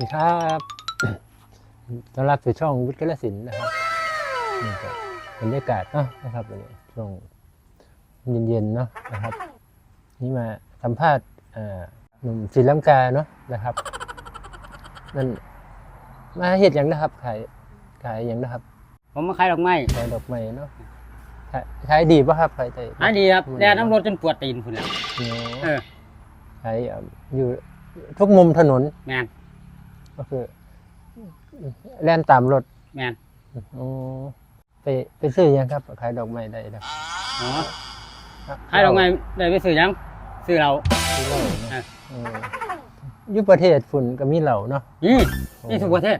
ดีครับต้อนรับสู่ช่องวุฒิกลสินธุ์นะครับนี่ก็บรรยากาศเนาะนะครับวันนี้ช่วงเย็นๆเนาะนะครับ นี่มาสัมภาษณ์อ่าหนุ่มศรีลังกาเนาะนะครับนั่นมาเฮ็ดหยังนะครับขายขายหยังนะครับ ผมมาขายดอกไม้ขายดอกไม้เนาะขายขายดีป่ะครับขายใจขายดีครับแดดน้ำรถจนปวดตีนพุ่นแหล้วเนาเอะอขายอ่าอยู่ทุกมุมถนนแมน ก็คือแล่นตามรถแมนอ๋อไปไปซื้อยังครับขายดอกไม้ได้นะอ๋อขายดอกไม้ได้ไปซื้อหยังซื้อเราซื้อเหล้าอะเนาะเอออยู่ประเทศฝุ่นก็มีเหล้าเนาะนี่นี่ทุกประเทศ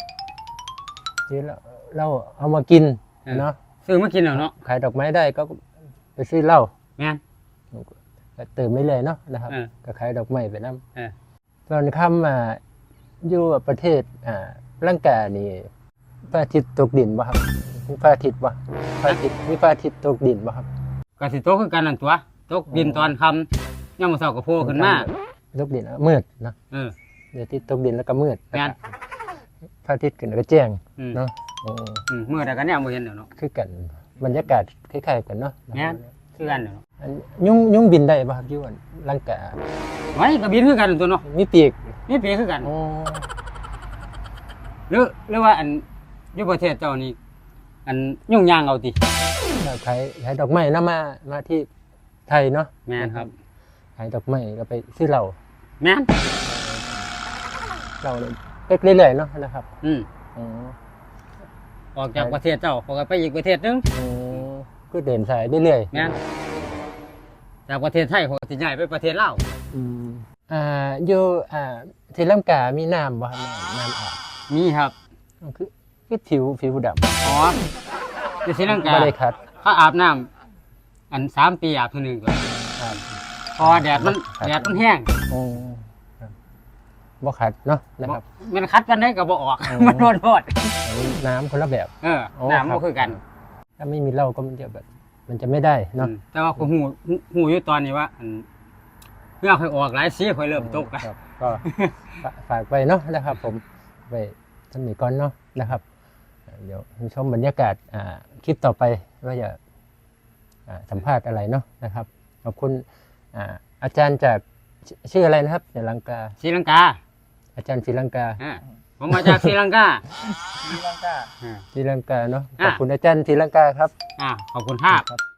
ที่เราเราเอามากินเออเนาะซื้อมากินแล้วเนาะขายดอกไม้ได้ก็ไปซื้อเหล้าแมนก็เติมไม่เลยๆเนาะนะครับเออก็ขายดอกไม้ไปน้เออำตอนค่ำมา อยู่ประเทศอ่าร่างกายนี่พระอาทิตย์ตกดินบ่ครับมีพระอาทิตย์บ่พระอาทิตย์มีพระอาทิตย์ตกดินบ่ครับก็สิโตกคือกันนั่นตัวตกดินตอนคำย่ามมื้อเช้าก็โผล่ขึ้นมาตกดินอะมืดเนาะเออเดี๋ยวที่ตกดินแล้วก็มืดแม่นพระอาทิตย์ขึ้นแล้วก็แจ้งอืมเนาะโอ้อืมมื้อใดก็แนวบ่เห็นแล้วเนาะคือกันบรรยากาศคล้ายๆกันเนาะแม่นคือกันเนาะอันยุงยุงบินได้ป่ะครับอยุ่อันร่างกายไว้ก็บินคือกันนั่นตัวเนาะมีปีก นี่ปีคือกันโอ้หรือหรือว่าอันอยู่ประเทศเจ้านี่อันยุ่งยางเอาติถ้าขายขายดอกไม้นะมามาที่ไทยเนาะแม่นครับ ขายดอกไม้ก็ไปซื้อเหล้าแม่นเหล้าเนี่ยไปเรื่อยๆเนาะนะครับอืมอ๋อออกจากประเทศเจ้าเขาก็ไปอีกประเทศหนึงอืมก็เดินสายเรื่อยๆแม่นจากประเทศไทยเขาก็สิย้ายไปประเทศลาวอืม อ่าอยู่อ่าที่ลำกามีน้ำบ่ครับน้ำน้ำอาบมีครับ มันคือคือผิวผิวดำอ๋ออยู่ศรีลังกาไม่ได้คัดเขาอาบน้ำอันสามปีอาบเทีนึงก่อนครับเพอแดดมันแดดมันแห้งโอ้ครับบ่ขัดเนาะนะครับ มันคัดกันได้ก็บ่ออก อ๋อ มันโดนโทษอันนี้น้ำคนละแบบ เออโอ้น้ำรัก็บ คือกันถ้าไม่มีเหล้าก็มันจะแบบ มันจะไม่ได้เนาะอืมแต่ว่าผมหูหูหูอยู่ตอนนี้ว่าอัน เมื่อค่อยออกหลายสีค่อยเริ่มตกแล้ว ครับก็ฝากฝากไปเนาะนะครับ ผมไปสมัยก่อนเนาะนะครับเดี๋ยวชมบรรยากาศอ่าคลิปต่อไปว่าจะอ่าสัมภาษณ์อะไรเนาะนะครับขอบคุณอ่าอาจารย์จากชชื่ออะไรนะครับศรีลังกา ศรีลังกาอาจารย์ศรีลังกาอ่าผมมาจากศรีลังกาศรีลังกาเนาะอะขอบคุณอาจารย์ศรีลังกาครับ อ่าขอบคุณครับครับ